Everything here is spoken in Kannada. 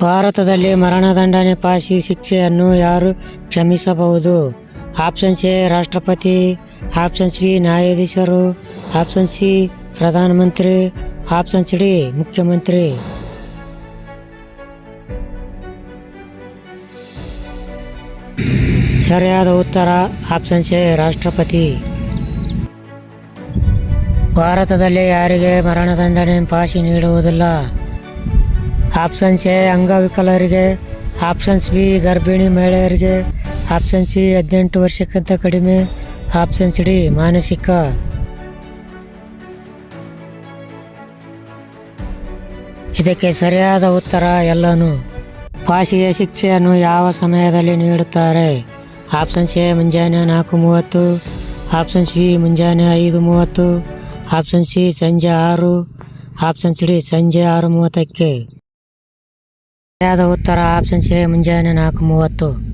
ಭಾರತದಲ್ಲಿ ಮರಣದಂಡನೆ ಪಾಸಿ ಶಿಕ್ಷೆಯನ್ನು ಯಾರು ಕ್ಷಮಿಸಬಹುದು? ಆಪ್ಷನ್ಸ್ ಎ, ರಾಷ್ಟ್ರಪತಿ. ಆಪ್ಷನ್ಸ್ ಬಿ, ನ್ಯಾಯಾಧೀಶರು. ಆಪ್ಷನ್ ಸಿ, ಪ್ರಧಾನಮಂತ್ರಿ. ಆಪ್ಷನ್ಸ್ ಡಿ, ಮುಖ್ಯಮಂತ್ರಿ. ಸರಿಯಾದ ಉತ್ತರ ಆಪ್ಷನ್ಸ್ ಎ, ರಾಷ್ಟ್ರಪತಿ. ಭಾರತದಲ್ಲಿ ಯಾರಿಗೆ ಮರಣದಂಡನೆ ಪಾಸಿ ನೀಡುವುದಿಲ್ಲ? ಆಪ್ಷನ್ಸ್ ಎ ಅಂಗವಿಕಲರಿಗೆ ಆಪ್ಷನ್ಸ್ ಬಿ, ಗರ್ಭಿಣಿ ಮಹಿಳೆಯರಿಗೆ ಆಪ್ಷನ್ ಸಿ ಹದಿನೆಂಟು ವರ್ಷಕ್ಕಿಂತ ಕಡಿಮೆ ಆಪ್ಷನ್ಸ್ ಡಿ ಮಾನಸಿಕ. ಇದಕ್ಕೆ ಸರಿಯಾದ ಉತ್ತರ ಎಲ್ಲನೂ. ಫಾಸಿಯ ಶಿಕ್ಷೆಯನ್ನು ಯಾವ ಸಮಯದಲ್ಲಿ ನೀಡುತ್ತಾರೆ? ಆಪ್ಷನ್ಸ್ ಎ, ಮುಂಜಾನೆ ನಾಲ್ಕು ಮೂವತ್ತು ಆಪ್ಷನ್ಸ್ ಬಿ, ಮುಂಜಾನೆ ಐದು ಮೂವತ್ತು ಆಪ್ಷನ್ ಸಿ, ಸಂಜೆ ಆರು ಆಪ್ಷನ್ಸ್ ಡಿ ಸಂಜೆ ಆರು ಮೂವತ್ತಕ್ಕೆ. ಸರಿಯಾದ ಉತ್ತರ? ಆಪ್ಷನ್ ಸಿ ಮುಂಜಾನೆ ನಾಲ್ಕು ಮೂವತ್ತು.